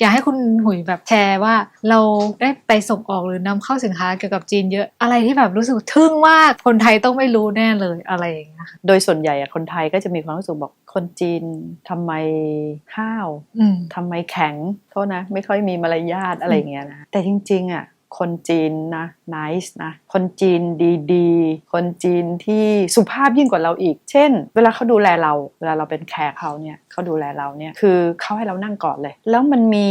อยากให้คุณหุยแบบแชร์ว่าเราได้ไปส่งออกหรือนำเข้าสินค้าเกี่ยวกับจีนเยอะอะไรที่แบบรู้สึกทึ่งมากคนไทยต้องไม่รู้แน่เลยอะไรอย่างเงี้ยค่ะโดยส่วนใหญ่อะคนไทยก็จะมีความรู้สึกบอกคนจีนทำไมห้าวอืมทำไมแข็งโทษนะ ไม่ค่อยมีมารยาทอะไรอย่างเงี้ยนะแต่จริงๆอะ คนจีนนะ nice นะ คนจีนดีๆ คนจีนที่สุภาพยิ่งกว่าเราอีก เช่น เวลาเขาดูแลเรา เวลาเราเป็นแขกเขาเนี่ยเขาดูแลเราเนี่ย คือเขาให้เรานั่งก่อนเลย แล้วมันมี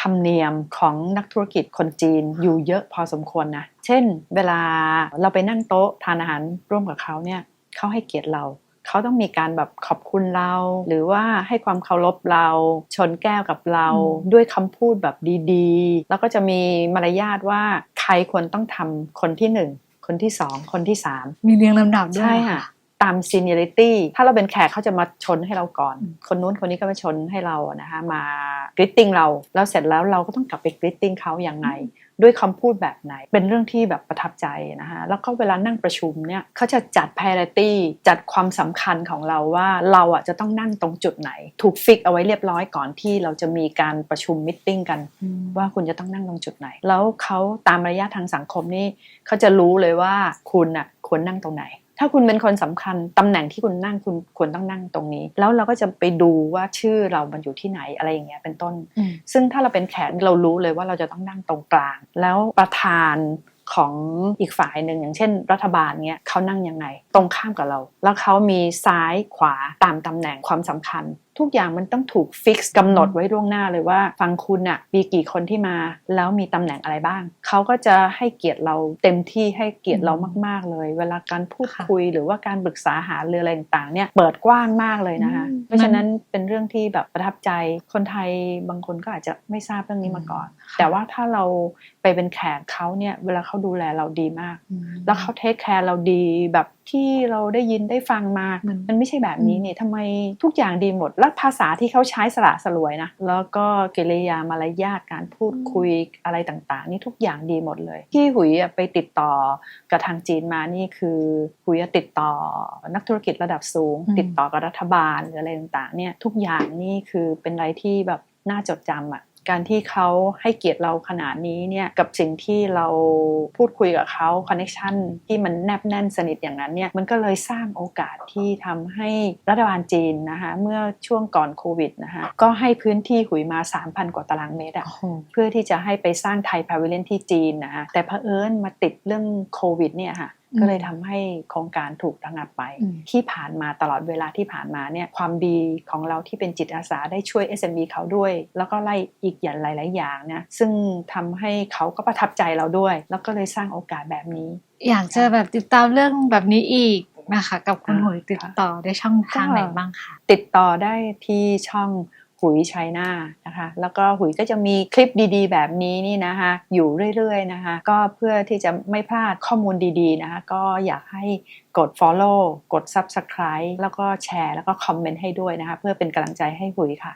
ธรรมเนียมของนักธุรกิจคนจีนอยู่เยอะพอสมควรนะ เช่น เวลาเราไปนั่งโต๊ะทานอาหารร่วมกับเขาเนี่ยเขาให้เกียรติเรา เขาต้องมีการแบบขอบคุณเรา หรือว่าให้ความเคารพเราชนแก้วกับเราอืมด้วยคำพูดแบบดีๆ แล้วก็จะมีมารยาทว่าใครควรต้องทำคนที่หนึ่งคนที่สองคนที่สามมีเรียงลำดับด้วยใช่ค่ะตาม seniority ถ้าเราเป็นแขกเขาจะมาชนให้เราก่อนอืมคนนู้นคนนี้ก็มาชนให้เราอะนะคะมา greeting เราแล้วเสร็จแล้วเราก็ต้องกลับไป greeting เขาอย่างไง ด้วยคำพูดแบบไหน เป็นเรื่องที่แบบประทับใจนะคะแล้วก็เวลานั่งประชุมเนี่ยเขาจะจัด priority จัดความสำคัญของเราว่าเราอะจะต้องนั่งตรงจุดไหน ถูกฟิกเอาไว้เรียบร้อยก่อนที่เราจะมีการประชุมมิ팅กัน ว่าคุณจะต้องนั่งตรงจุดไหน แล้วเขาตามมารยาททางสังคมนี่เขาจะรู้เลยว่าคุณอะควรนั่งตรงไหน ถ้าคุณเป็นคนสำคัญตำแหน่งที่คุณนั่งคุณควรต้องนั่งตรงนี้ แล้วเราก็จะไปดูว่าชื่อเรามันอยู่ที่ไหนอะไรอย่างเงี้ยเป็นต้นอืมซึ่งถ้าเราเป็นแขกเรารู้เลยว่าเราจะต้องนั่งตรงกลาง แล้วประธานของอีกฝ่ายหนึ่งอย่างเช่น รัฐบาลเนี้ยเขานั่งยังไง ตรงข้ามกับเรา แล้วเขามีซ้ายขวาตามตำแหน่งความสำคัญ ทุกอย่างมันต้องถูกฟิกซ์กำหนดไว้ล่วงหน้าเลยว่า ฟังคุณอะมีกี่คนที่มา แล้วมีตำแหน่งอะไรบ้าง เขาก็จะให้เกียรติเราเต็มที่ให้เกียรติเรามาก ๆ เลย เวลาการพูดค่ะคุยหรือว่าการปรึกษาหารืออะไรต่างๆเนี่ยเปิดกว้างมากเลยนะคะอืมเพราะฉะนั้นเป็นเรื่องที่แบบประทับใจคนไทยบางคนก็อาจจะไม่ทราบเรื่องนี้มาก่อน แต่ว่าถ้าเราไปเป็นแขกเขาเนี่ยเวลาเขาดูแลเราดีมากอืมแล้วเขาเทคแคร์เราดีแบบ ที่เราได้ยินได้ฟังมามันมันไม่ใช่แบบนี้อืมนี่ทำไมทุกอย่างดีหมด แล้วภาษาที่เขาใช้สละสลวยนะ แล้วก็กิริยามารยาทการพูดคุยอะไรต่างๆ นี่ทุกอย่างดีหมดเลย ที่หุยอะไปติดต่อกับทางจีนมานี่คือหุยอะติดต่อนักธุรกิจระดับสูงอืมติดต่อกับรัฐบาลหรืออะไรต่างๆเนี่ยทุกอย่างนี่คือเป็นอะไรที่แบบน่าจดจำอะ การที่เขาให้เกียรติเราขนาดนี้เนี่ยกับสิ่งที่เราพูดคุยกับเขาคอนเน t ชันที่มันแนบแน่นสนิทอย่างนั้นเนี่ยมันก็เลยสร้างโอกาสที่ทำให้รัฐบาลจีนนะคะเมื่อช่วงก่อนโควิดนะคะก็ให้พื้นที่หุยมา 3,000 กว่าตารางเมตรอะโอ้โหเพื่อที่จะให้ไปสร้างไทยพาวิเลียนที่จีนนะคะแต่เผอิญมาติดเรื่องโควิดเนี่ยค่ะอืม ก็เลยทำให้โครงการถูกระงับไปอืมที่ผ่านมาตลอดเวลาที่ผ่านมาเนี่ยความดีของเราที่เป็นจิตอาสาได้ช่วย SMB เขาด้วย แล้วก็ไล่อีกอย่างหลาย ๆ อย่างนะซึ่งทำให้เขาก็ประทับใจเราด้วย แล้วก็เลยสร้างโอกาสแบบนี้ อยากจะแบบติดตามเรื่องแบบนี้อีกนะคะกับคุณอ่าหุยติดต่อได้ช่องทางก็ไหนบ้างคะติดต่อได้ที่ช่อง หุยชัยนานะคะ แล้วก็หุยก็จะมีคลิปดีๆ แบบนี้นี่นะคะอยู่เรื่อยๆนะคะ ก็เพื่อที่จะไม่พลาดข้อมูลดีๆนะคะก็อยากให้กด follow กด subscribe แล้วก็แชร์ แล้วก็คอมเมนต์ให้ด้วยนะคะ เพื่อเป็นกำลังใจให้หุยค่ะ